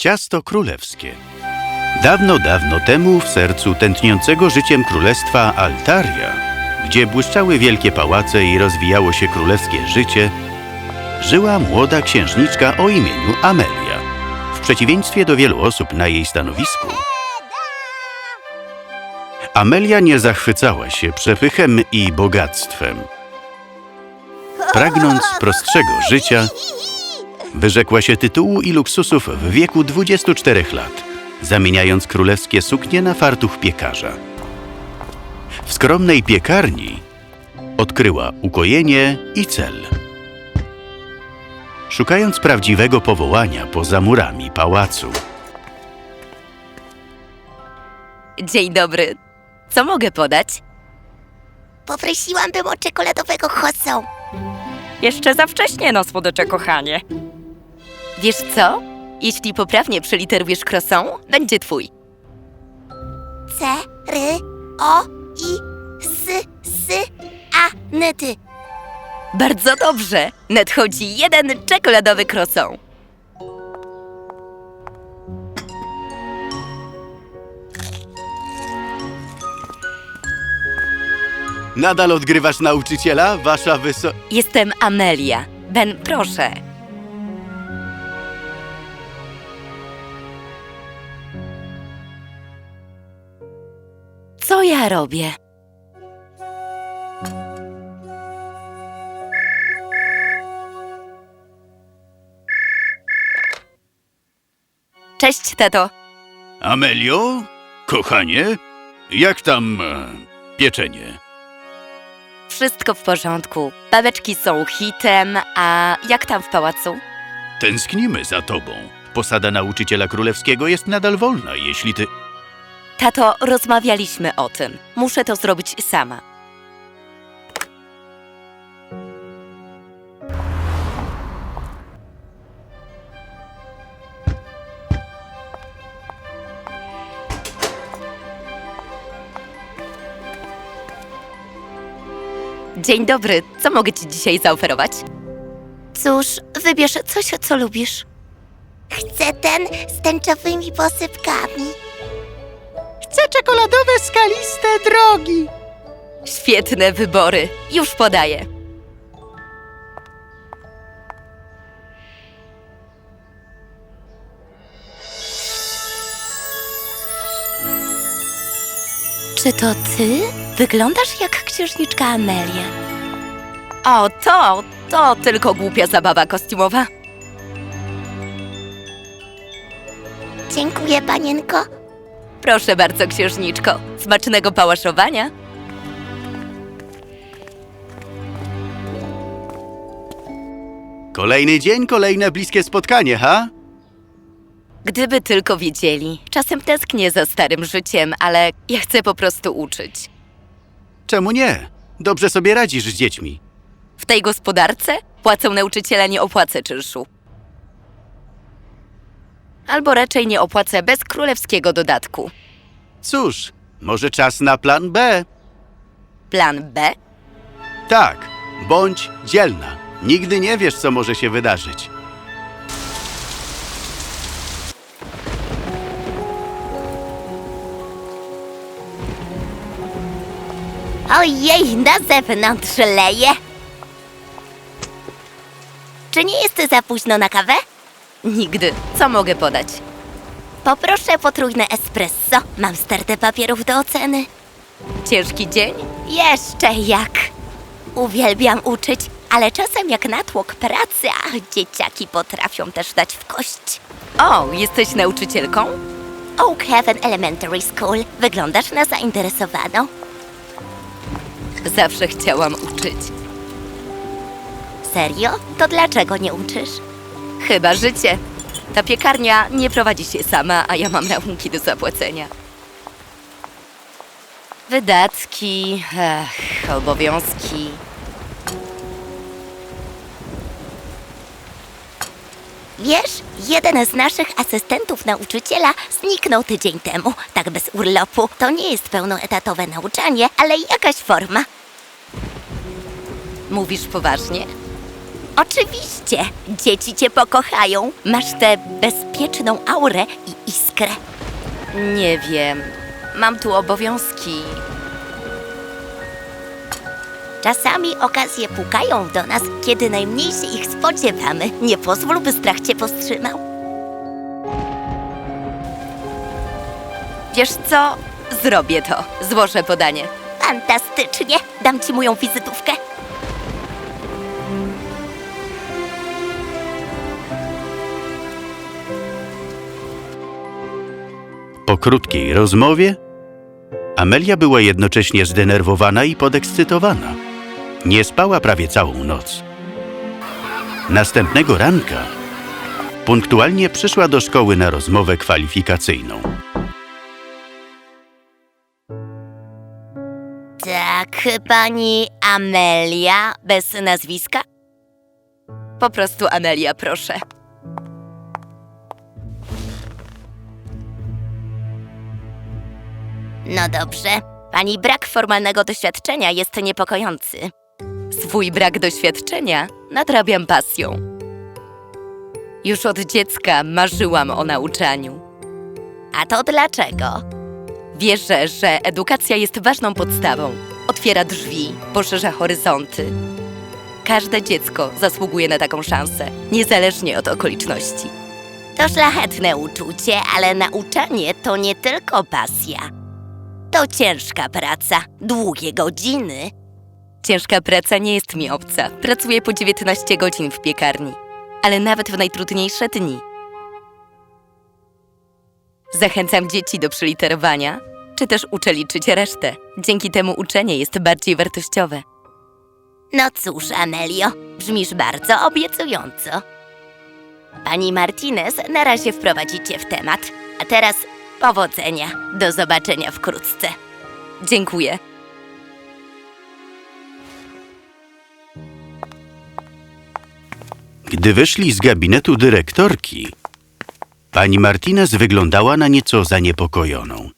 Ciasto królewskie. Dawno, dawno temu w sercu tętniącego życiem królestwa Altaria, gdzie błyszczały wielkie pałace i rozwijało się królewskie życie, żyła młoda księżniczka o imieniu Amelia. W przeciwieństwie do wielu osób na jej stanowisku, Amelia nie zachwycała się przepychem i bogactwem. Pragnąc prostszego życia, wyrzekła się tytułu i luksusów w wieku 24 lat, zamieniając królewskie suknie na fartuch piekarza. W skromnej piekarni odkryła ukojenie i cel. Szukając prawdziwego powołania poza murami pałacu, Dzień dobry. Co mogę podać? Poprosiłabym o czekoladowego chodzą. Jeszcze za wcześnie na słodycze, kochanie. Wiesz co? Jeśli poprawnie przeliterujesz croissant, będzie twój. C, R, O, I, S, S, A, N, T. Bardzo dobrze. Nadchodzi jeden czekoladowy croissant. nadal odgrywasz nauczyciela, wasza wyso... Jestem Amelia. Ben, proszę. Ja robię? Cześć, tato. Amelio? Kochanie? Jak tam e, pieczenie? Wszystko w porządku. Babeczki są hitem, a jak tam w pałacu? Tęsknimy za tobą. Posada nauczyciela królewskiego jest nadal wolna, jeśli ty... Tato, rozmawialiśmy o tym. Muszę to zrobić sama. Dzień dobry, co mogę Ci dzisiaj zaoferować? Cóż, wybierz coś, co lubisz. Chcę ten z tęczowymi posypkami. Chcę czekoladowe skaliste drogi. Świetne wybory, już podaję. Czy to ty? Wyglądasz jak księżniczka Amelia. O, to, to tylko głupia zabawa kostiumowa. Dziękuję, panienko. Proszę bardzo, księżniczko. Smacznego pałaszowania. Kolejny dzień, kolejne bliskie spotkanie, ha? Gdyby tylko wiedzieli. Czasem tęsknię za starym życiem, ale ja chcę po prostu uczyć. Czemu nie? Dobrze sobie radzisz z dziećmi. W tej gospodarce płacą nauczyciela nie opłacę czynszu. Albo raczej nie opłacę bez królewskiego dodatku. Cóż, może czas na plan B? Plan B? Tak, bądź dzielna. Nigdy nie wiesz, co może się wydarzyć. Ojej, na zewnątrz leje. Czy nie jest za późno na kawę? Nigdy. Co mogę podać? Poproszę potrójne espresso. Mam stertę papierów do oceny. Ciężki dzień? Jeszcze jak. Uwielbiam uczyć, ale czasem jak natłok pracy, a dzieciaki potrafią też dać w kość. O, jesteś nauczycielką? Oak Heaven Elementary School. Wyglądasz na zainteresowaną. Zawsze chciałam uczyć. Serio? To dlaczego nie uczysz? Chyba życie. Ta piekarnia nie prowadzi się sama, a ja mam rachunki do zapłacenia. Wydatki, ech, obowiązki. Wiesz, jeden z naszych asystentów nauczyciela zniknął tydzień temu, tak bez urlopu. To nie jest pełnoetatowe nauczanie, ale jakaś forma. Mówisz poważnie? Oczywiście, dzieci cię pokochają. Masz tę bezpieczną aurę i iskrę. Nie wiem. Mam tu obowiązki. Czasami okazje pukają do nas, kiedy najmniej się ich spodziewamy. Nie pozwól, by strach cię powstrzymał. Wiesz co? Zrobię to. Złożę podanie. Fantastycznie! Dam ci moją wizytówkę. Po krótkiej rozmowie Amelia była jednocześnie zdenerwowana i podekscytowana. Nie spała prawie całą noc. Następnego ranka punktualnie przyszła do szkoły na rozmowę kwalifikacyjną. Tak, pani Amelia, bez nazwiska? Po prostu Amelia, proszę. No dobrze. Pani brak formalnego doświadczenia jest niepokojący. Swój brak doświadczenia nadrabiam pasją. Już od dziecka marzyłam o nauczaniu. A to dlaczego? Wierzę, że edukacja jest ważną podstawą. Otwiera drzwi, poszerza horyzonty. Każde dziecko zasługuje na taką szansę, niezależnie od okoliczności. To szlachetne uczucie, ale nauczanie to nie tylko pasja. To ciężka praca, długie godziny. Ciężka praca nie jest mi obca. Pracuję po 19 godzin w piekarni, ale nawet w najtrudniejsze dni. Zachęcam dzieci do przeliterowania, czy też uczę liczyć resztę. Dzięki temu uczenie jest bardziej wartościowe. No cóż, Amelio, brzmisz bardzo obiecująco. Pani Martinez na razie wprowadzi cię w temat. A teraz powodzenia. Do zobaczenia wkrótce. Dziękuję. Gdy wyszli z gabinetu dyrektorki, pani Martinez wyglądała na nieco zaniepokojoną.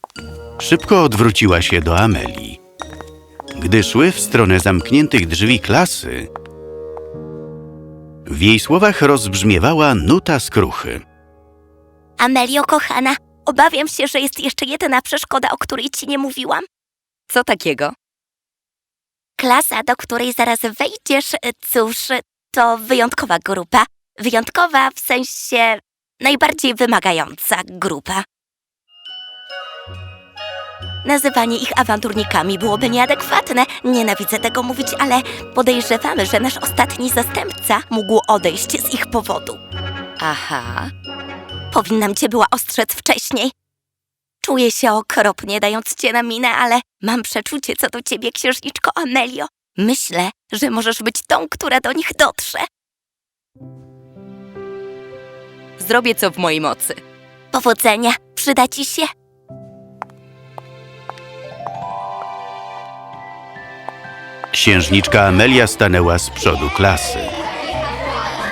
Szybko odwróciła się do Amelii. Gdy szły w stronę zamkniętych drzwi klasy, w jej słowach rozbrzmiewała nuta skruchy. Amelio, kochana, obawiam się, że jest jeszcze jedna przeszkoda, o której ci nie mówiłam. Co takiego? Klasa, do której zaraz wejdziesz, cóż, to wyjątkowa grupa. Wyjątkowa w sensie najbardziej wymagająca grupa. Nazywanie ich awanturnikami byłoby nieadekwatne. Nienawidzę tego mówić, ale podejrzewamy, że nasz ostatni zastępca mógł odejść z ich powodu. Aha. Powinnam cię była ostrzec wcześniej. Czuję się okropnie, dając cię na minę, ale mam przeczucie co do ciebie, księżniczko Amelio. Myślę, że możesz być tą, która do nich dotrze. Zrobię co w mojej mocy. Powodzenia, przyda ci się. Księżniczka Amelia stanęła z przodu klasy.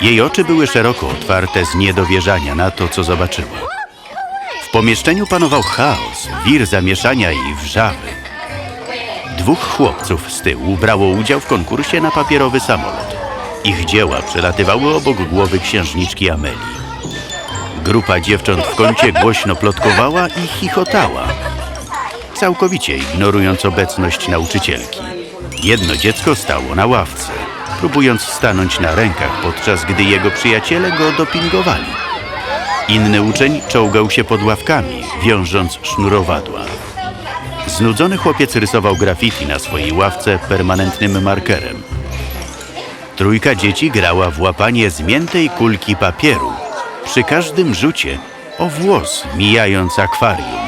Jej oczy były szeroko otwarte z niedowierzania na to, co zobaczyła. W pomieszczeniu panował chaos, wir zamieszania i wrzawy. Dwóch chłopców z tyłu brało udział w konkursie na papierowy samolot. Ich dzieła przelatywały obok głowy księżniczki Amelii. Grupa dziewcząt w kącie głośno plotkowała i chichotała, całkowicie ignorując obecność nauczycielki. Jedno dziecko stało na ławce, próbując stanąć na rękach, podczas gdy jego przyjaciele go dopingowali. Inny uczeń czołgał się pod ławkami, wiążąc sznurowadła. Znudzony chłopiec rysował graffiti na swojej ławce permanentnym markerem. Trójka dzieci grała w łapanie zmiętej kulki papieru, przy każdym rzucie o włos mijając akwarium.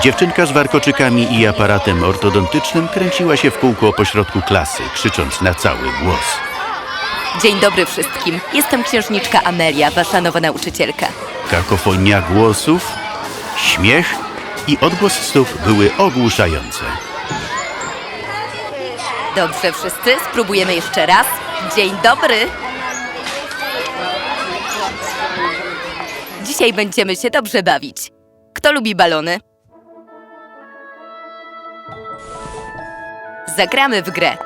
Dziewczynka z warkoczykami i aparatem ortodontycznym kręciła się w kółko pośrodku klasy, krzycząc na cały głos. Dzień dobry wszystkim. Jestem księżniczka Amelia, wasza nowa nauczycielka. Kakofonia głosów, śmiech i odgłos stóp były ogłuszające. Dobrze wszyscy, spróbujemy jeszcze raz. Dzień dobry. Dzisiaj będziemy się dobrze bawić. Kto lubi balony? Zagramy w grę.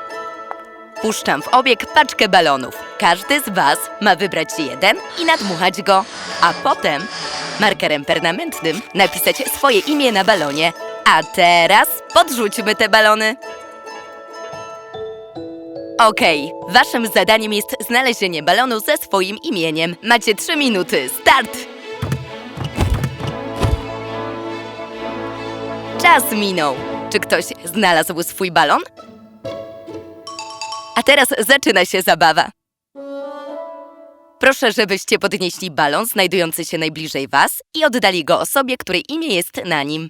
Puszczam w obieg paczkę balonów. Każdy z Was ma wybrać jeden i nadmuchać go, a potem markerem permanentnym napisać swoje imię na balonie. A teraz podrzućmy te balony. Okej, waszym zadaniem jest znalezienie balonu ze swoim imieniem. Macie trzy minuty. Start! Czas minął. Czy ktoś znalazł swój balon? A teraz zaczyna się zabawa. Proszę, żebyście podnieśli balon znajdujący się najbliżej Was i oddali go osobie, której imię jest na nim.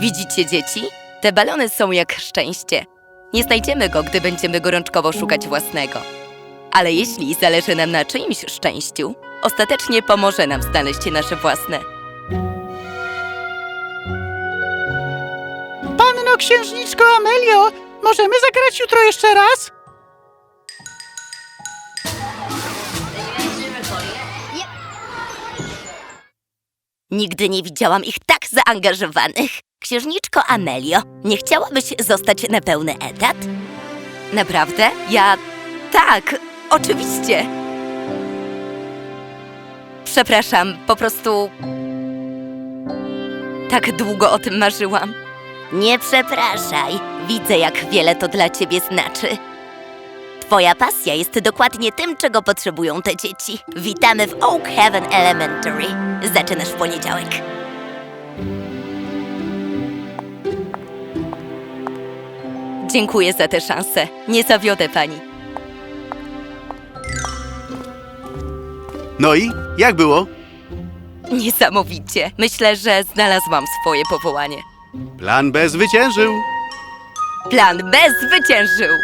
Widzicie, dzieci? Te balony są jak szczęście. Nie znajdziemy go, gdy będziemy gorączkowo szukać własnego. Ale jeśli zależy nam na czyimś szczęściu, ostatecznie pomoże nam znaleźć nasze własne. Księżniczko Amelio, możemy zagrać jutro jeszcze raz? Nigdy nie widziałam ich tak zaangażowanych. Księżniczko Amelio, nie chciałabyś zostać na pełny etat? Naprawdę? Ja. Tak, oczywiście. Przepraszam, po prostu. Tak długo o tym marzyłam. Nie przepraszaj. Widzę, jak wiele to dla ciebie znaczy. Twoja pasja jest dokładnie tym, czego potrzebują te dzieci. Witamy w Oak Heaven Elementary. Zaczynasz w poniedziałek. Dziękuję za tę szansę. Nie zawiodę pani. No i jak było? Niesamowicie. Myślę, że znalazłam swoje powołanie. Plan B zwyciężył. Plan B zwyciężył.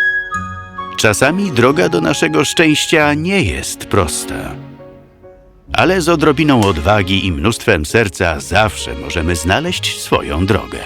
Czasami droga do naszego szczęścia nie jest prosta. Ale z odrobiną odwagi i mnóstwem serca zawsze możemy znaleźć swoją drogę.